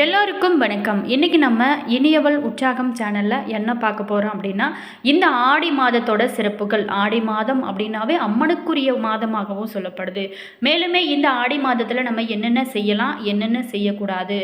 எல்லோருக்கும் வணக்கம். இன்றைக்கி நம்ம இனியவள் உற்சாகம் சேனலில் என்ன பார்க்க போகிறோம் அப்படின்னா இந்த ஆடி மாதத்தோட சிறப்புகள். ஆடி மாதம் அப்படின்னாவே அம்மனுக்குரிய மாதமாகவும் சொல்லப்படுது. மேலுமே இந்த ஆடி மாதத்தில் நம்ம என்னென்ன செய்யலாம் என்னென்ன செய்யக்கூடாது?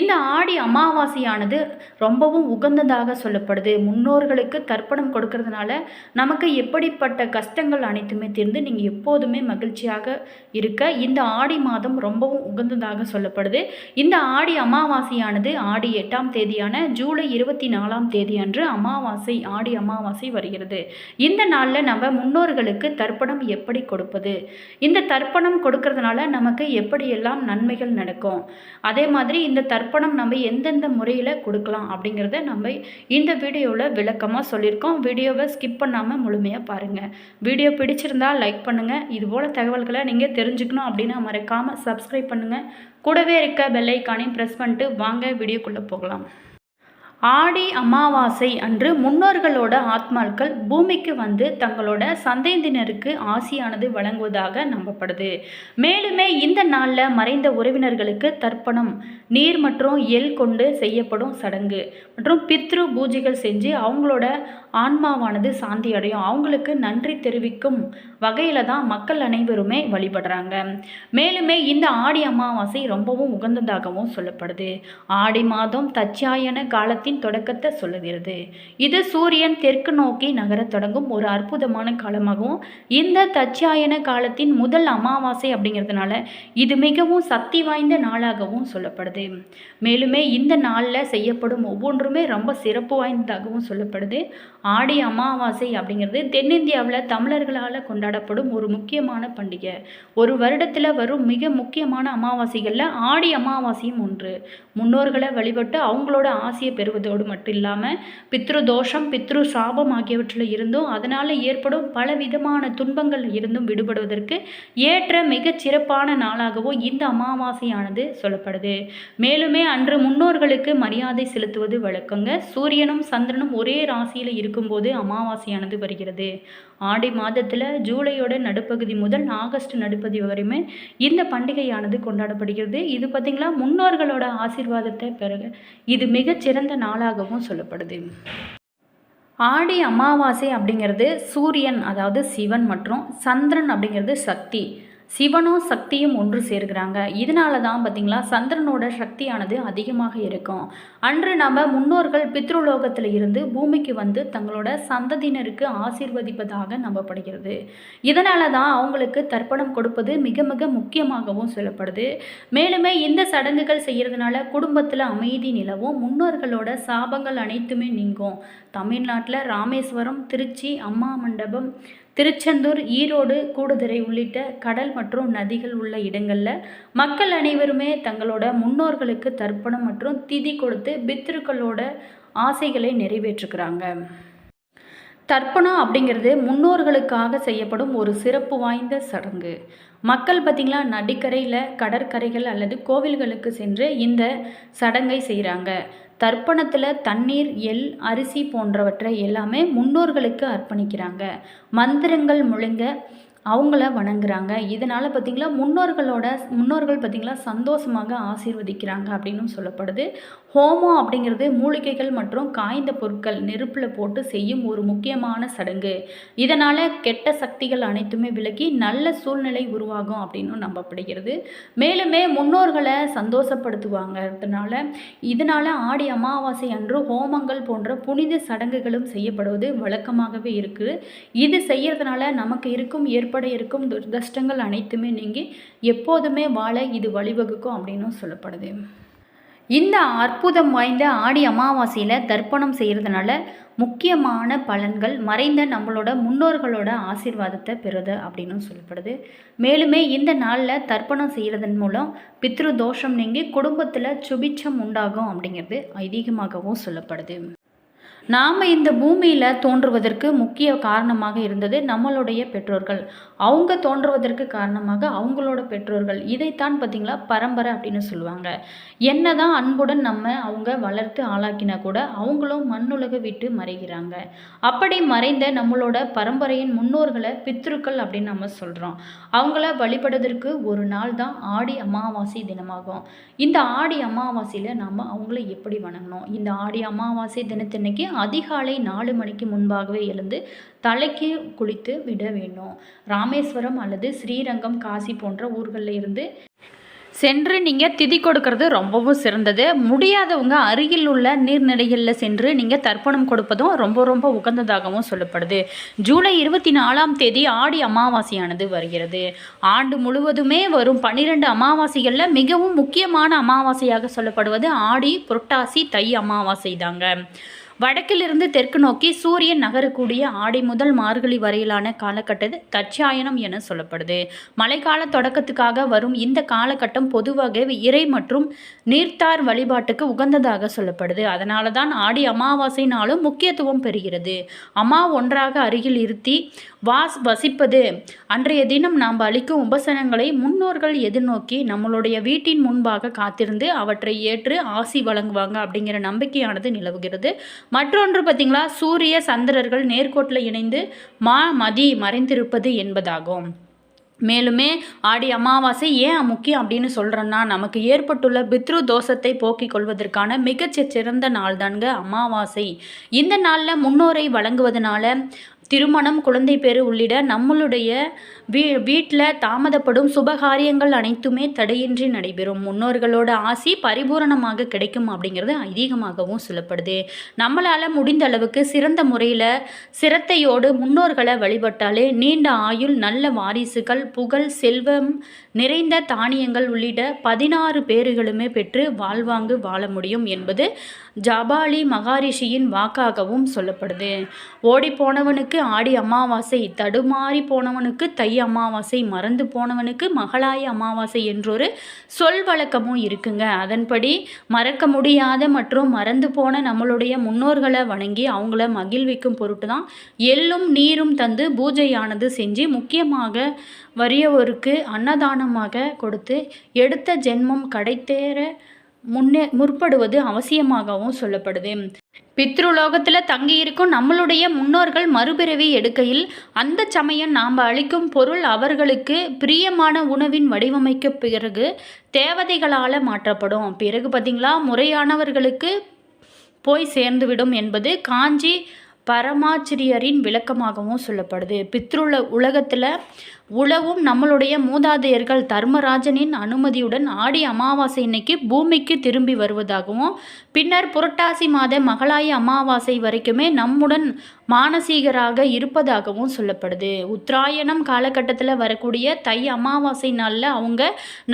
இந்த ஆடி அமாவாசையானது ரொம்பவும் உகந்ததாக சொல்லப்படுது. முன்னோர்களுக்கு தர்ப்பணம் கொடுக்கறதுனால நமக்கு எப்படிப்பட்ட கஷ்டங்கள் அனைத்துமே தீர்ந்து நீங்கள் எப்போதுமே மகிழ்ச்சியாக இருக்க இந்த ஆடி மாதம் ரொம்பவும் உகந்ததாக சொல்லப்படுது. இந்த ஆடி ஆடி அமாவாசையானது ஆடி எட்டாம் தேதியான ஜூலை இருபத்தி நாலாம் தேதி அன்று அமாவாசை ஆடி அமாவாசை வருகிறது. இந்த நாளில் நம்ம முன்னோர்களுக்கு தர்ப்பணம் எப்படி கொடுப்பது? இந்த தர்ப்பணம் கொடுக்கறதுனால நமக்கு எப்படியெல்லாம் நன்மைகள் நடக்கும்? அதே மாதிரி இந்த தர்ப்பணம் நம்ம எந்தெந்த முறையில் கொடுக்கலாம் அப்படிங்கிறத நம்ம இந்த வீடியோவில் விளக்கமாக சொல்லியிருக்கோம். வீடியோவை ஸ்கிப் பண்ணாமல் முழுமையாக பாருங்கள் வீடியோ பிடிச்சிருந்தால் லைக் பண்ணுங்கள் இதுபோல் தகவல்களை நீங்கள் தெரிஞ்சுக்கணும் அப்படின்னா மறக்காமல் சப்ஸ்கிரைப் பண்ணுங்கள் கூடவே இருக்க பெல்லைக்கானையும் ப்ரெஸ் பண்ணிட்டு வாங்க வீடியோக்குள்ளே போகலாம். ஆடி அமாவாசை அன்று முன்னோர்களோட ஆத்மாக்கள் பூமிக்கு வந்து தங்களோட சந்தேந்தினருக்கு ஆசியானது வழங்குவதாக நம்பப்படுது. மேலுமே இந்த நாளில் மறைந்த உறவினர்களுக்கு தர்ப்பணம் நீர் மற்றும் எல் கொண்டு செய்யப்படும் சடங்கு மற்றும் பித்ரு பூஜைகள் செஞ்சு அவங்களோட ஆன்மாவானது சாந்தி அடையும் அவங்களுக்கு நன்றி தெரிவிக்கும் வகையில் தான் மக்கள் அனைவருமே வழிபடுறாங்க. மேலுமே இந்த ஆடி அமாவாசை ரொம்பவும் உகந்ததாகவும் சொல்லப்படுது. ஆடி மாதம் தச்சாயன காலத்தின் தொடக்கத்தை சொல்லுகிறது. இது சூரியன் தெற்கு நோக்கி நகரத் தொடங்கும் ஒரு அற்புதமான காலமாகவும் இந்த தச்சாயன காலத்தின் முதல் அமாவாசை அப்படிங்கிறதுனால இது மிகவும் சக்தி வாய்ந்த நாளாகவும் சொல்லப்படுது. மேலுமே இந்த நாளில் செய்யப்படும் ஒவ்வொன்றுமே ரொம்ப சிறப்பு வாய்ந்ததாகவும் சொல்லப்படுது. ஆடி அமாவாசை அப்படிங்கிறது தென்னிந்தியாவில் தமிழர்களால் கொண்டாடப்படும் ஒரு முக்கியமான பண்டிகை. ஒரு வருடத்தில் வரும் மிக முக்கியமான அமாவாசைகளில் ஆடி அமாவாசையும் ஒன்று. முன்னோர்களை வழிபட்டு அவங்களோட ஆசையை வருவதோடு மட்டும் இல்லாமல் பித்ரு தோஷம் பித்ரு சாபம் ஆகியவற்றில் இருந்தும் அதனால் ஏற்படும் பல விதமான துன்பங்கள் இருந்தும் விடுபடுவதற்கு ஏற்ற மிகச் சிறப்பான நாளாகவும் இந்த அமாவாசையானது சொல்லப்படுது. மேலுமே அன்று முன்னோர்களுக்கு மரியாதை செலுத்துவது வழக்கங்க. சூரியனும் சந்திரனும் ஒரே ராசியில் இருக்கும்போது அமாவாசையானது வருகிறது. ஆடி மாதத்தில் ஜூலையோட நடுப்பகுதி முதல் ஆகஸ்ட் நடுப்பகுதி வரையுமே இந்த பண்டிகையானது கொண்டாடப்படுகிறது. இது பார்த்திங்களா முன்னோர்களோட ஆசீர்வாதத்தை பெற இது மிகச்சிறந்த நாளாகவும் சொல்லப்படுது. ஆடி அமாவாசை அப்படிங்கிறது சூரியன் அதாவது சிவன் மற்றும் சந்திரன் அப்படிங்கிறது சக்தி. சிவனும் சக்தியும் ஒன்று சேர்கிறாங்க. இதனால தான் பார்த்திங்களா சந்திரனோட சக்தியானது அதிகமாக இருக்கும். அன்று நம்ம முன்னோர்கள் பித்ருலோகத்தில் இருந்து பூமிக்கு வந்து தங்களோட சந்ததியினருக்கு ஆசீர்வதிப்பதாக நம்பப்படுகிறது. இதனால தான் அவங்களுக்கு தர்ப்பணம் கொடுப்பது மிக மிக முக்கியமாகவும் சொல்லப்படுது. மேலுமே இந்த சடங்குகள் செய்கிறதுனால குடும்பத்தில் அமைதி நிலவும் முன்னோர்களோட சாபங்கள் அனைத்துமே நீங்கும். தமிழ்நாட்டில் ராமேஸ்வரம் திருச்சி அம்மா மண்டபம் திருச்செந்தூர் ஈரோடு கூடுதுறை உள்ளிட்ட கடல் மற்றும் நதிகள் உள்ள இடங்களில் மக்கள் அனைவருமே தங்களோட முன்னோர்களுக்கு தர்ப்பணம் மற்றும் திதி கொடுத்து பித்திருக்களோட ஆசைகளை நிறைவேற்றுக்கிறாங்க தர்ப்பணம் அப்படிங்கிறது முன்னோர்களுக்காக செய்யப்படும் ஒரு சிறப்பு வாய்ந்த சடங்கு. மக்கள் பார்த்திங்களா நதிக்கரையில் கடற்கரைகள் அல்லது கோவில்களுக்கு சென்று இந்த சடங்கை செய்கிறாங்க தர்ப்பணத்தில் தண்ணீர் எள் அரிசி போன்றவற்றை எல்லாமே முன்னோர்களுக்கு அர்ப்பணிக்கிறாங்க. மந்திரங்கள் முழுங்க அவங்கள வணங்குறாங்க. இதனால் பார்த்திங்களா முன்னோர்களோட முன்னோர்கள் பார்த்திங்களா சந்தோஷமாக ஆசீர்வதிக்கிறாங்க அப்படின்னு சொல்லப்படுது. ஹோமம் அப்படிங்கிறது மூலிகைகள் மற்றும் காய்ந்த பொருட்கள் நெருப்பில் போட்டு செய்யும் ஒரு முக்கியமான சடங்கு. இதனால் கெட்ட சக்திகள் அனைத்துமே விலகி நல்ல சூழ்நிலை உருவாகும் அப்படின்னு நம்பப்படுகிறது. மேலுமே முன்னோர்களை சந்தோஷப்படுத்துவாங்கிறதுனால இதனால் ஆடி அமாவாசை அன்று ஹோமங்கள் போன்ற புனித சடங்குகளும் செய்யப்படுவது வழக்கமாகவே இருக்குது இது செய்யறதுனால நமக்கு இருக்கும் ஏற்ப ஏற்பட இருக்கும்? துர்தஷ்டங்கள் அனைத்துமே நீங்கி எப்போதுமே வாழ இது வழிவகுக்கும் அப்படின்னும் சொல்லப்படுது. இந்த அற்புதம் வாய்ந்த ஆடி அமாவாசையில் தர்ப்பணம் செய்கிறதுனால முக்கியமான பலன்கள் மறைந்த நம்மளோட முன்னோர்களோட ஆசீர்வாதத்தை பெறுது அப்படின்னு சொல்லப்படுது. மேலுமே இந்த நாளில் தர்ப்பணம் செய்கிறதன் மூலம் பித்ரு தோஷம் நீங்கி குடும்பத்தில் சுபிச்சம் உண்டாகும் அப்படிங்கிறது ஐதீகமாகவும் சொல்லப்படுது. நாம் இந்த பூமியில் தோன்றுவதற்கு முக்கிய காரணமாக இருந்தது நம்மளுடைய பெற்றோர்கள். அவங்க தோன்றுவதற்கு காரணமாக அவங்களோட பெற்றோர்கள். இதைத்தான் பார்த்திங்களா? பரம்பரை அப்படின்னு சொல்லுவாங்க. என்ன தான் அன்புடன் நம்ம அவங்க வளர்த்து ஆளாக்கினா கூட அவங்களும் மண்ணுலக விட்டு மறைகிறாங்க. அப்படி மறைந்த நம்மளோட பரம்பரையின் முன்னோர்களை பித்ருக்கள் அப்படின்னு நம்ம சொல்கிறோம் அவங்கள வழிபடுவதற்கு ஒரு நாள் தான் ஆடி அமாவாசை தினமாகும். இந்த ஆடி அமாவாசையில் நம்ம அவங்கள எப்படி வணங்கணும்? இந்த ஆடி அமாவாசை தினத்தன்னைக்கு அதிகாலை நாலு மணிக்கு முன்பாகவே எழுந்து தலைக்கு குளித்து விட வேண்டும். ராமேஸ்வரம் அல்லது ஸ்ரீரங்கம் காசி போன்ற ஊர்களில் இருந்து சென்று நீங்கள் திதி கொடுக்கறது ரொம்பவும் சிறந்தது. முடியாதவங்க அருகில் உள்ள நீர்நிலைகளில் சென்று நீங்கள் தர்ப்பணம் கொடுப்பதும் ரொம்ப ரொம்ப உகந்ததாகவும் சொல்லப்படுது. ஜூலை இருபத்தி நாலாம் தேதி ஆடி அமாவாசையானது வருகிறது. ஆண்டு முழுவதுமே வரும் பன்னிரெண்டு அமாவாசைகளில் மிகவும் முக்கியமான அமாவாசையாக சொல்லப்படுவது ஆடி புரட்டாசி தை அமாவாசை தாங்க. வடக்கிலிருந்து தெற்கு நோக்கி சூரியன் நகரக்கூடிய ஆடி முதல் மார்கழி வரையிலான காலகட்டது தட்சாயனம் என சொல்லப்படுது. மழைக்கால தொடக்கத்துக்காக வரும் இந்த காலகட்டம் பொதுவாக இறை மற்றும் நீர்த்தார் வழிபாட்டுக்கு உகந்ததாக சொல்லப்படுது. அதனால தான் ஆடி அமாவாசை நாளும் முக்கியத்துவம் பெறுகிறது. அம்மா ஒன்றாக அருகில் இருத்தி வாஸ் வசிப்பது. அன்றைய தினம் நாம் அளிக்கும் உபசனங்களை முன்னோர்கள் எதிர்நோக்கி நம்மளுடைய வீட்டின் முன்பாக காத்திருந்து அவற்றை ஏற்று ஆசி வழங்குவாங்க அப்படிங்கிற நம்பிக்கையானது நிலவுகிறது. மற்றொன்று பார்த்திங்களா? சூரிய சந்திரர்கள் நேர்கோட்டில் இணைந்து மா மதி மறைந்திருப்பது என்பதாகும். மேலுமே ஆடி அமாவாசை ஏன் முக்கியம் அப்படின்னு சொல்கிறேன்னா நமக்கு ஏற்பட்டுள்ள பித்ரு தோஷத்தை போக்கிக் கொள்வதற்கான மிகச் சிறந்த நாள் தான்ங்க அமாவாசை. இந்த நாளில் முன்னோரை வழங்குவதனால திருமணம் குழந்தை பேரு உள்ளிட்ட நம்மளுடைய வீ வீட்டில் தாமதப்படும் சுபகாரியங்கள் அனைத்துமே தடையின்றி நடைபெறும். முன்னோர்களோட ஆசி பரிபூரணமாக கிடைக்கும் அப்படிங்கிறது அதிகமாகவும் சொல்லப்படுது. நம்மளால் முடிந்த அளவுக்கு சிறந்த முறையில் சிரத்தையோடு முன்னோர்களை வழிபட்டாலே நீண்ட ஆயுள் நல்ல வாரிசுகள் புகழ் செல்வம் நிறைந்த தானியங்கள் உள்ளிட்ட பதினாறு பேர்களுமே பெற்று வாழ்வாங்கு வாழ முடியும் என்பது ஜபாலி மகாரிஷியின் வாக்காகவும் சொல்லப்படுது. ஓடி போனவனுக்கு ஆடி அமாவாசை தடுமாறி போனவனுக்கு தை அமாவாசை மறந்து போனவனுக்கு மகளாய அமாவாசை என்றொரு சொல் வழக்கமும் இருக்குங்க. அதன்படி மறக்க முடியாத மற்றும் மறந்து போன நம்மளுடைய முன்னோர்களை வணங்கி அவங்கள மகிழ்விக்கும் பொருட்டு தான் எள்ளும் நீரும் தந்து பூஜையானது செஞ்சு முக்கியமாக வறியவருக்கு அன்னதானமாக கொடுத்து எடுத்த ஜென்மம் கடைத்தேற முன்னே முற்படுவது அவசியமாகவும் சொல்லப்படுது. பித்ருலோகத்தில் தங்கியிருக்கும் நம்மளுடைய முன்னோர்கள் மறுபிறவி எடுக்கையில் அந்த சமயம் நாம் அளிக்கும் பொருள் அவர்களுக்கு பிரியமான உணவின் வடிவமைக்க பிறகு தேவதைகளால் மாற்றப்படும். பிறகு பார்த்திங்களா முறையானவர்களுக்கு போய் சேர்ந்துவிடும் என்பது காஞ்சி பரமாச்சரியரின் விளக்கமாகவும் சொல்லப்படுது. பித்ருல உலகத்தில் உழவும் நம்மளுடைய மூதாதையர்கள் தர்மராஜனின் அனுமதியுடன் ஆடி அமாவாசை இன்னைக்கு பூமிக்கு திரும்பி வருவதாகவும் பின்னர் புரட்டாசி மாத மகளாய அமாவாசை வரைக்குமே நம்முடன் மானசீகராக இருப்பதாகவும் சொல்லப்படுது. உத்தராயணம் காலகட்டத்தில் வரக்கூடிய தை அமாவாசை நாளில் அவங்க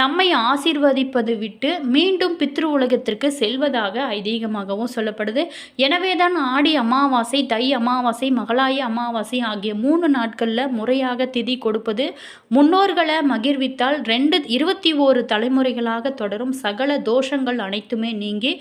நம்மை ஆசீர்வதிப்பது விட்டு மீண்டும் பித்ரு உலகத்திற்கு செல்வதாக ஐதீகமாகவும் சொல்லப்படுது. எனவே தான் ஆடி அமாவாசை தை அமாவாசை மகளாய அமாவாசை ஆகிய மூணு நாட்களில் முறையாக திதி கொடுப்பது முன்னோர்களை மகிழ்வித்தால் ரெண்டு இருபத்தி ஓரு தலைமுறைகளாக தொடரும் சகல தோஷங்கள் அனைத்துமே நீங்கி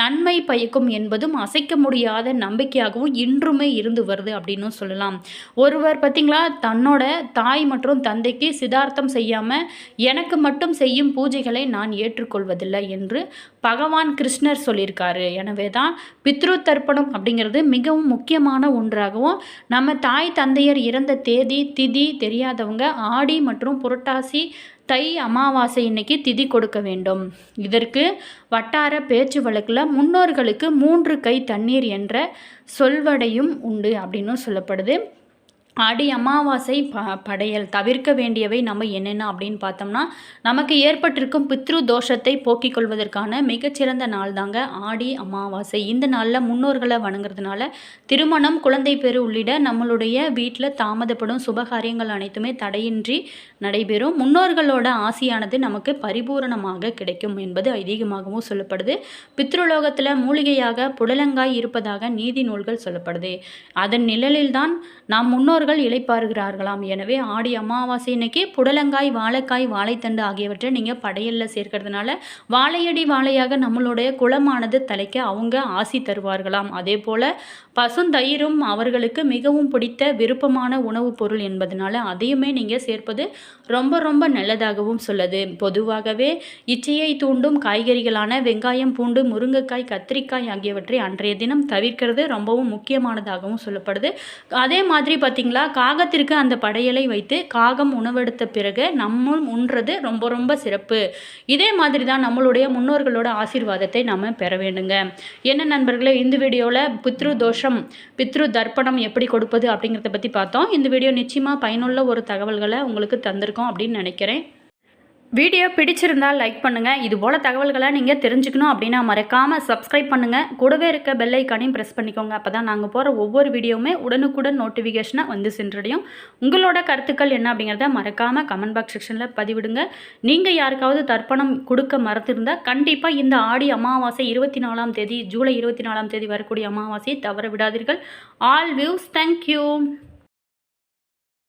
நன்மை பயக்கும் என்பதும் அசைக்க முடியாத நம்பிக்கையாகவும் இன்றுமே இருந்து வருது அப்படின்னு சொல்லலாம். ஒருவர் பார்த்திங்களா தன்னோட தாய் மற்றும் தந்தைக்கு சிதார்த்தம் செய்யாமல் எனக்கு மட்டும் செய்யும் பூஜைகளை நான் ஏற்றுக்கொள்வதில்லை என்று பகவான் கிருஷ்ணர் சொல்லியிருக்காரு. எனவே தான் பித்ரு தர்ப்பணம் அப்படிங்கிறது மிகவும் முக்கியமான ஒன்றாகவும் நம்ம தாய் தந்தையர் இறந்த தேதி திதி தெரியாதவங்க ஆடி மற்றும் புரட்டாசி தை அமாவாசை இன்னைக்கு திதி கொடுக்க வேண்டும். இதற்கு வட்டார பேச்சு வழக்கில் முன்னோர்களுக்கு மூன்று கை தண்ணீர் என்ற சொல்வடையும் உண்டு அப்படின்னு சொல்லப்படுது. ஆடி அமாவாசை ப படையல் தவிர்க்க வேண்டியவை நம்ம என்னென்ன அப்படின்னு பார்த்தோம்னா நமக்கு ஏற்பட்டிருக்கும் பித்ரு தோஷத்தை போக்கிக் கொள்வதற்கான மிகச்சிறந்த நாள் தாங்க ஆடி அமாவாசை. இந்த நாளில் முன்னோர்களை வணங்குறதுனால திருமணம் குழந்தை பெரு உள்ளிட்ட நம்மளுடைய வீட்டில் தாமதப்படும் சுபகாரியங்கள் அனைத்துமே தடையின்றி நடைபெறும். முன்னோர்களோட ஆசையானது நமக்கு பரிபூரணமாக கிடைக்கும் என்பது ஐதீகமாகவும் சொல்லப்படுது. பித்ருலோகத்தில் மூலிகையாக புடலங்காய் இருப்பதாக நீதி நூல்கள் சொல்லப்படுது. அதன் நிழலில்தான் நாம் முன்னோர் முன்னோர்கள் இழைப்பாருகிறார்களாம் எனவே ஆடி அமாவாசை இன்னைக்கு புடலங்காய் வாழைக்காய் வாழைத்தண்டு ஆகியவற்றை நீங்கள் படையலில் சேர்க்கறதுனால வாழையடி வாழையாக நம்மளுடைய குளமானது தலைக்க அவங்க ஆசி தருவார்களாம். அதே போல் பசுந்தயிரும் அவர்களுக்கு மிகவும் பிடித்த விருப்பமான உணவுப் பொருள் என்பதனால அதையுமே நீங்கள் சேர்ப்பது ரொம்ப ரொம்ப நல்லதாகவும் சொல்லுது. பொதுவாகவே இச்சையை தூண்டும் காய்கறிகளான வெங்காயம் பூண்டு முருங்கைக்காய் கத்திரிக்காய் ஆகியவற்றை அன்றைய தினம் தவிர்க்கிறது. ரொம்பவும் முக்கியமானதாகவும் சொல்லப்படுது. அதே மாதிரி பார்த்திங்களா காகத்திற்கு அந்த படையலை வைத்து காகம் உணவெடுத்த பிறகு நம்மும் உண்றது ரொம்ப ரொம்ப சிறப்பு. இதே மாதிரி தான் நம்மளுடைய முன்னோர்களோட ஆசீர்வாதத்தை நம்ம பெற வேண்டுங்க. என்ன நண்பர்களே இந்த வீடியோவில் புத்ரு தோஷம் பித்ரு தர்ப்பணம் எப்படி கொடுப்பது அப்படிங்கிறத பற்றி பார்த்தோம். இந்த வீடியோ நிச்சயமாக பயனுள்ள ஒரு தகவல்களை உங்களுக்கு தந்திருக்கோம் அப்படின்னு நினைக்கிறேன். வீடியோ பிடிச்சிருந்தால் லைக் பண்ணுங்கள் இது போல் தகவல்களை நீங்கள் தெரிஞ்சுக்கணும் அப்படின்னா மறக்காமல் சப்ஸ்கிரைப் பண்ணுங்கள் கூடவே இருக்க பெல் ஐக்கானையும் ப்ரெஸ் பண்ணிக்கோங்க. அப்போ தான் நாங்கள் போகிற ஒவ்வொரு வீடியோவுமே உடனுக்குடன் நோட்டிஃபிகேஷனை வந்து சென்றடையும். உங்களோட கருத்துக்கள் என்ன அப்படிங்கிறத மறக்காமல் கமெண்ட் பாக்ஸ் செக்ஷனில் பதிவிடுங்க. நீங்கள் யாருக்காவது தர்ப்பணம் கொடுக்க மறந்துருந்தால் கண்டிப்பாக இந்த ஆடி அமாவாசை இருபத்தி நாலாம் தேதி ஜூலை இருபத்தி நாலாம் தேதி வரக்கூடிய அமாவாசையை தவற விடாதீர்கள். All views thank you